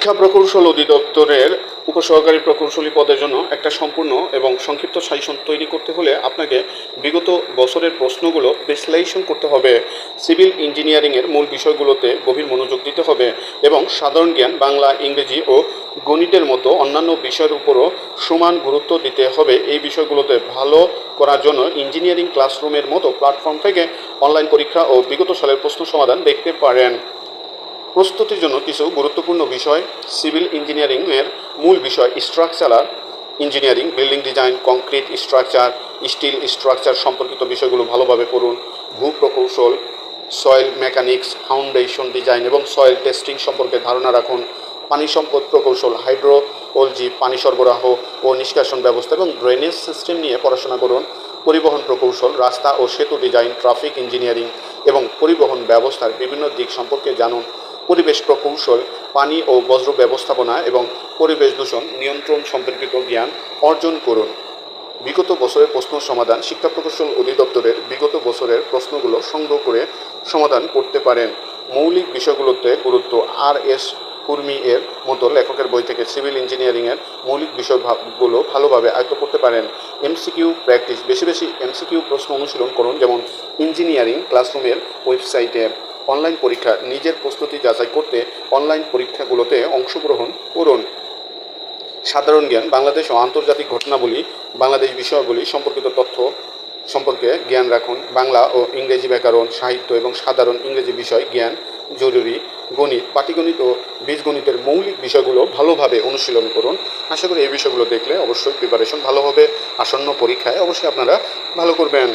শিক্ষা প্রকৌশল অধিদপ্তরের উপসহকারী প্রকৌশলী পদের জন্য একটা সম্পূর্ণ এবং সংক্ষিপ্ত সাজেশন তৈরি করতে হলে আপনাকে বিগত বছরের প্রশ্নগুলো বিশ্লেষণ করতে হবে। সিভিল ইঞ্জিনিয়ারিংয়ের মূল বিষয়গুলোতে গভীর মনোযোগ দিতে হবে এবং সাধারণ জ্ঞান, বাংলা, ইংরেজি ও গণিতের মতো অন্যান্য বিষয়ের উপরও সমান গুরুত্ব দিতে হবে। এই বিষয়গুলোতে ভালো করার জন্য ইঞ্জিনিয়ারিং ক্লাসরুমের মতো প্ল্যাটফর্ম থেকে অনলাইন পরীক্ষা ও বিগত সালের প্রশ্ন সমাধান দেখতে পারেন। প্রস্তুতির জন্য কিছু গুরুত্বপূর্ণ বিষয় সিভিল ইঞ্জিনিয়ারিংয়ের মূল বিষয় structural engineering building design concrete structure steel structure সম্পর্কিত বিষয়গুলো ভালোভাবে পড়ুন। ভূ প্রকৌশল সয়েল মেকানিক্স ফাউন্ডেশন ডিজাইন এবং সয়েল টেস্টিং সম্পর্কে ধারণা রাখুন। পানি সম্পদ প্রকৌশল হাইড্রোলজি পানি সরবরাহ ও নিষ্কাশন ব্যবস্থা এবং ড্রেনেজ সিস্টেম নিয়ে পড়াশোনা করুন। পরিবহন প্রকৌশল, রাস্তা ও সেতু ডিজাইন ট্রাফিক ইঞ্জিনিয়ারিং এবং পরিবহন ব্যবস্থার বিভিন্ন দিক সম্পর্কে জানুন। পরিবেশ প্রকৌশল, পানি ও বজ্র ব্যবস্থাপনা এবং পরিবেশ দূষণ নিয়ন্ত্রণ সম্পর্কিত জ্ঞান অর্জন করুন। বিগত বছরের প্রশ্ন সমাধান শিক্ষা প্রকৌশল অধিদপ্তরের বিগত বছরের প্রশ্নগুলো সংগ্রহ করে সমাধান করতে পারেন। মৌলিক বিষয়গুলোতে গুরুত্ব আর এস কুর্মি এর মতো লেখকের বই থেকে সিভিল ইঞ্জিনিয়ারিংয়ের মৌলিক বিষয়গুলো ভালোভাবে আয়ত্ত করতে পারেন। এমসিকিউ প্র্যাকটিস, বেশি বেশি এমসিকিউ প্রশ্ন অনুশীলন করুন, যেমন ইঞ্জিনিয়ারিং ক্লাসরুমের ওয়েবসাইটে। অনলাইন পরীক্ষা, নিজের প্রস্তুতি যাচাই করতে অনলাইন পরীক্ষাগুলোতে অংশগ্রহণ করুন। সাধারণ জ্ঞান, বাংলাদেশ ও আন্তর্জাতিক ঘটনাবলী, বাংলাদেশ বিষয়াবলী সম্পর্কিত তথ্য সম্পর্কে জ্ঞান রাখুন। বাংলা ও ইংরেজি ব্যাকরণ, সাহিত্য এবং সাধারণ ইংরেজি বিষয় জ্ঞান জরুরি। গণিত, পাটিগণিত ও বীজগণিতের মৌলিক বিষয়গুলো ভালোভাবে অনুশীলন করুন। আশা করি এই বিষয়গুলো দেখলে অবশ্যই প্রিপারেশন ভালো হবে। আসন্ন পরীক্ষায় অবশ্যই আপনারা ভালো করবেন।